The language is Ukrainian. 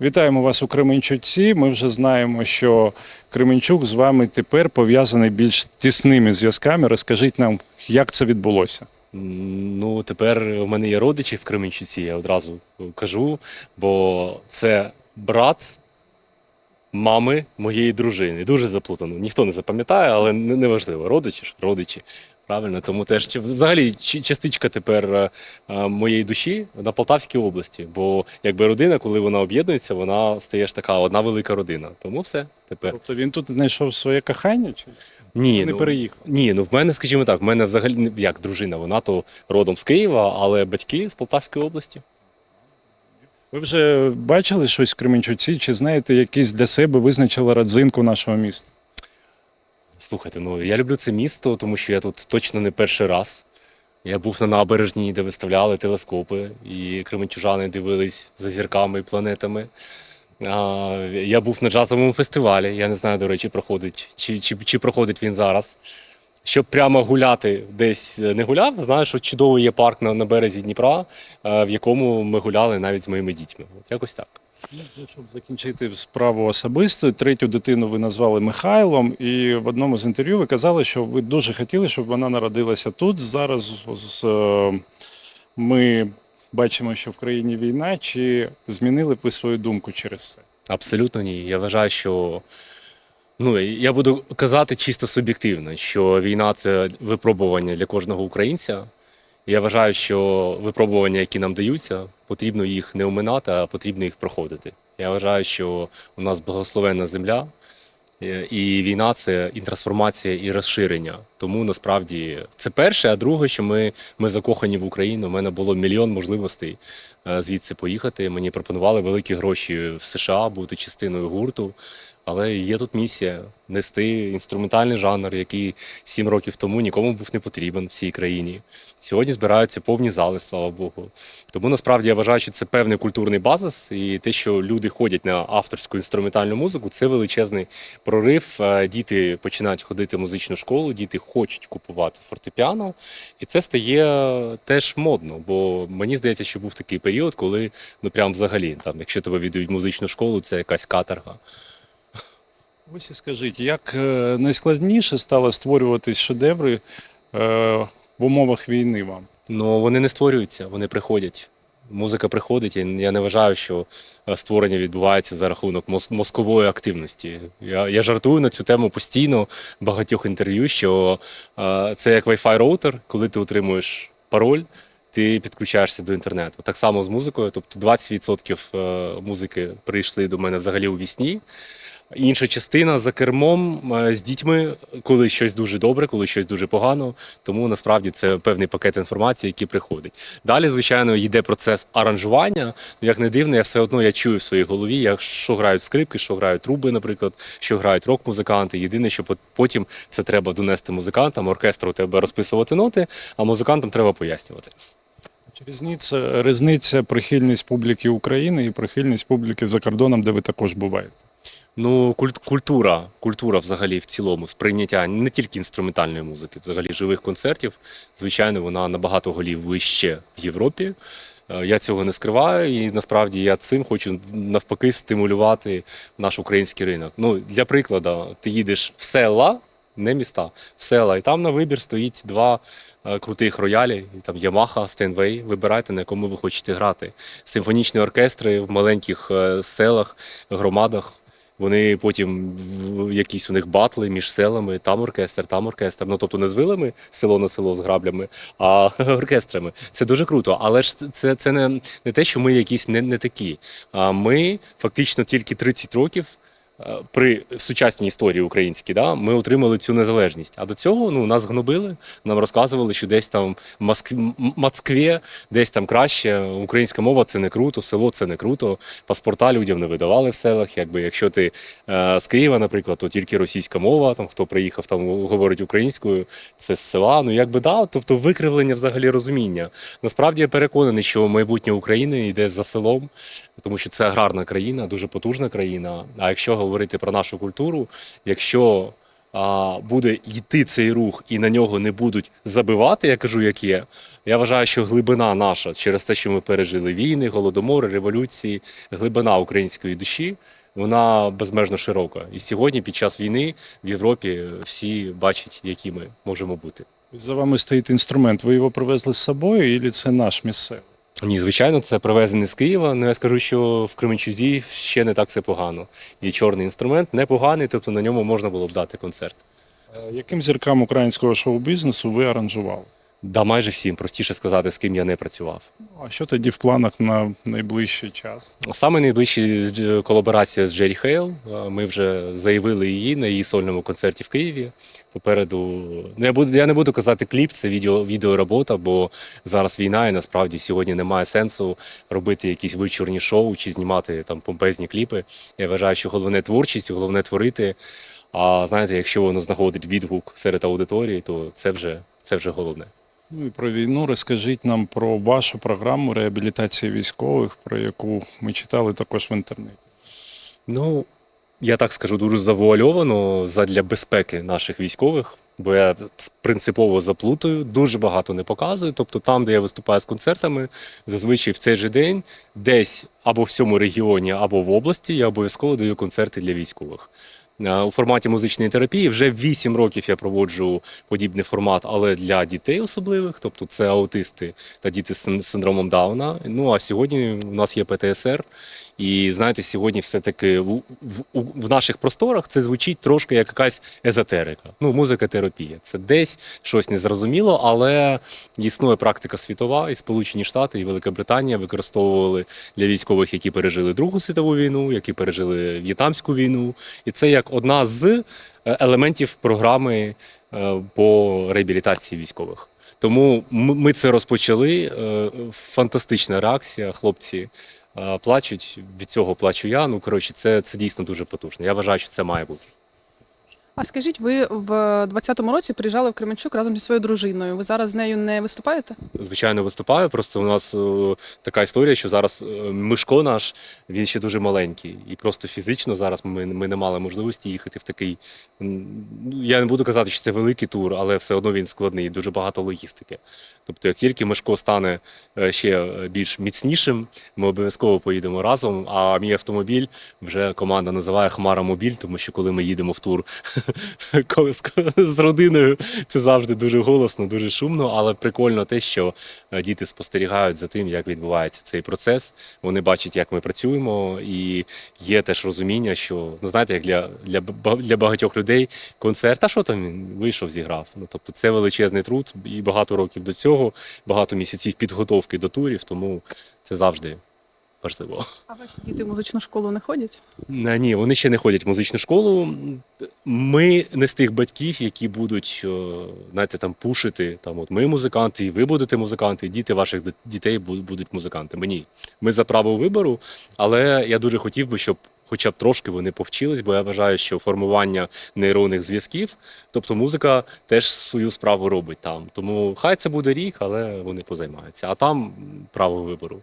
Вітаємо вас у Кременчуці. Ми вже знаємо, що Кременчук з вами тепер пов'язаний більш тісними зв'язками. Розкажіть нам, як це відбулося. Ну, тепер у мене є родичі в Кременчуці, я одразу кажу, бо це брат мами моєї дружини. Дуже заплутано. Ніхто не запам'ятає, але неважливо. Родичі ж, родичі. Правильно, тому теж взагалі частичка тепер е, е, моєї душі на Полтавській області. Бо якби родина, коли вона об'єднується, вона стає ж така одна велика родина. Тому все тепер. Тобто він тут знайшов своє кохання? Чи Ні, не ну, переїхав? ні, ну в мене, скажімо так, в мене взагалі як дружина, вона то родом з Києва, але батьки з Полтавської області. Ви вже бачили щось в Кременчуці? Чи знаєте, якісь для себе визначили родзинку нашого міста? Слухайте, ну я люблю це місто, тому що я тут точно не перший раз. Я був на набережній, де виставляли телескопи, і кременчужани дивились за зірками і планетами. А, я був на джазовому фестивалі. Я не знаю, до речі, проходить, чи, чи, чи проходить він зараз. Щоб прямо гуляти десь не гуляв, знаю, що чудовий є парк на, на березі Дніпра, е, в якому ми гуляли навіть з моїми дітьми. От якось так. Ну, Щоб закінчити справу особисто, третю дитину ви назвали Михайлом, і в одному з інтерв'ю ви казали, що ви дуже хотіли, щоб вона народилася тут. Зараз з, е, ми бачимо, що в країні війна. Чи змінили б ви свою думку через це? Абсолютно ні. Я вважаю, що ну я буду казати чисто суб'єктивно, що війна це випробування для кожного українця. Я вважаю, що випробування, які нам даються, потрібно їх не оминати, а потрібно їх проходити. Я вважаю, що у нас благословенна земля, е, і війна це і трансформація, і розширення. Тому насправді це перше. А друге, що ми, ми закохані в Україну. У мене було мільйон можливостей е, звідси поїхати. Мені пропонували великі гроші в США бути частиною гурту. Але є тут місія нести інструментальний жанр, який сім років тому нікому був не потрібен в цій країні. Сьогодні збираються повні зали, слава Богу. Тому насправді я вважаю, що це певний культурний базис, і те, що люди ходять на авторську інструментальну музику, це величезний прорив. Е, Діти починають ходити в музичну школу, діти хочуть купувати фортепіано, і це стає теж модно. Бо мені здається, що був такий період, коли ну прям взагалі, там, якщо тебе віддають музичну школу, це якась каторга. Ось і скажіть, як е, найскладніше стало створювати шедеври е, в умовах війни вам? Ну вони не створюються, вони приходять. Музика приходить, і я не вважаю, що е, створення відбувається за рахунок мозкової активності. Я, я жартую на цю тему постійно багатьох інтерв'ю, що е, це як Wi-Fi роутер, коли ти отримуєш пароль, ти підключаєшся до інтернету. Так само з музикою, тобто 20% е, музики прийшли до мене взагалі у вісні. Інша частина за кермом е, з дітьми, коли щось дуже добре, коли щось дуже погано. Тому насправді це певний пакет інформації, який приходить. Далі, звичайно, йде процес аранжування. Як не дивно, я все одно я чую в своїй голові, як що грають скрипки, що грають труби, наприклад, що грають рок-музиканти. Єдине, що потім це треба донести музикантам, оркестру треба розписувати ноти, а музикантам треба пояснювати. Різниця, різниця прихильність публіки України і прихильність публіки за кордоном, де ви також буваєте? Ну, культ, культура, культура взагалі в цілому, сприйняття не тільки інструментальної музики, взагалі живих концертів. Звичайно, вона набагато голів вище в Європі. Е, Я цього не скриваю, і насправді я цим хочу навпаки стимулювати наш український ринок. Ну, для прикладу, ти їдеш в села, не міста, в села, і там на вибір стоїть два е, крутих роялі, там Yamaha, Steinway. Вибирайте, на якому ви хочете грати. Симфонічні оркестри в маленьких е, селах, громадах. Вони потім якісь у них батли між селами, там оркестр, там оркестр. Ну тобто не з вилами село на село з граблями, а оркестрами. Це дуже круто. Але ж це, це не, не те, що ми якісь не, не такі. А ми фактично тільки 30 років. Е, При сучасній історії українській, да, ми отримали цю незалежність. А до цього ну, нас гнобили, нам розказували, що десь там в Москві, Москві, десь там краще. Українська мова це не круто, село це не круто. Паспорта людям не видавали в селах. Якби якщо ти е, з Києва, наприклад, то тільки російська мова. Там хто приїхав, там говорить українською, це з села. Ну якби да, тобто викривлення взагалі розуміння. Насправді я переконаний, що майбутнє України йде за селом, тому що це аграрна країна, дуже потужна країна. А якщо говорити про нашу культуру, якщо а, буде йти цей рух і на нього не будуть забивати, я кажу, як є. Я вважаю, що глибина наша через те, що ми пережили війни, голодомори, революції, глибина української душі. Вона безмежно широка. І сьогодні, під час війни, в Європі всі бачать, які ми можемо бути. За вами стоїть інструмент. Ви його привезли з собою, і це наш місцевий? Ні, звичайно, це привезений з Києва. Ну я скажу, що в Кременчузі ще не так все погано. І чорний інструмент непоганий, тобто на ньому можна було б дати концерт. Е, Яким зіркам українського шоу-бізнесу ви аранжували? Да, майже всім, простіше сказати, з ким я не працював. А що тоді в планах на найближчий час? Саме найближча колаборація з Джері Хейл. Е, Ми вже заявили її на її сольному концерті в Києві. Попереду ну я буду я не буду казати кліп, це відео відеоробота, бо зараз війна, і насправді сьогодні немає сенсу робити якісь вичорні шоу чи знімати там помпезні кліпи. Я вважаю, що головне творчість, головне творити. А знаєте, якщо воно знаходить відгук серед аудиторії, то це вже це вже головне. Ну і про війну розкажіть нам про вашу програму реабілітації військових, про яку ми читали також в інтернеті. Ну, я так скажу, дуже завуальовано задля безпеки наших військових, бо я принципово заплутаю, дуже багато не показую. Тобто, там, де я виступаю з концертами, зазвичай в цей же день, десь або в цьому регіоні, або в області, я обов'язково даю концерти для військових. Е, У форматі музичної терапії вже 8 років я проводжу подібний формат, але для дітей особливих, тобто це аутисти та діти з синдромом Дауна. Ну а сьогодні у нас є ПТСР. І знаєте, сьогодні все-таки в, в, в наших просторах це звучить трошки як якась езотерика. Ну, музика-терапія. Це десь щось незрозуміло, але існує практика світова, і Сполучені Штати, і Велика Британія використовували для військових, які пережили Другу світову війну, які пережили В'єтнамську війну. І це як одна з е, елементів програми е, по реабілітації військових. Тому ми це розпочали. е, Фантастична реакція. Хлопці плачуть. Від цього плачу я. Ну коротше, це, це дійсно дуже потужно. Я вважаю, що це має бути. А скажіть, ви в 20-му році приїжджали в Кременчук разом зі своєю дружиною. Ви зараз з нею не виступаєте? Звичайно, виступаю. Просто у нас е, така історія, що зараз е, Мишко наш він ще дуже маленький, і просто фізично зараз ми, ми не мали можливості їхати в такий. Я не буду казати, що це великий тур, але все одно він складний, дуже багато логістики. Тобто, як тільки Мишко стане е, ще більш міцнішим, ми обов'язково поїдемо разом. А мій автомобіль вже команда називає Хмара Мобіль, тому що коли ми їдемо в тур з- з родиною, це завжди дуже голосно, дуже шумно, але прикольно те, що е, діти спостерігають за тим, як відбувається цей процес. Вони бачать, як ми працюємо, і є теж розуміння, що ну знаєте, як для, для, для багатьох людей концерт, а що там він вийшов, зіграв. Ну тобто це величезний труд і багато років до цього, багато місяців підготовки до турів, тому це завжди важливо. А ваші діти в музичну школу не ходять? Е, Ні, вони ще не ходять в музичну школу. Ми не з тих батьків, які будуть, знаєте, там пушити. Там, от ми музиканти, і ви будете музиканти, і діти ваших дітей будуть музикантами. Ні. Ми за право вибору, але я дуже хотів би, щоб. Хоча б трошки вони повчились, бо я вважаю, що формування нейронних зв'язків, тобто музика теж свою справу робить там. Тому хай це буде рік, але вони позаймаються. А там право вибору.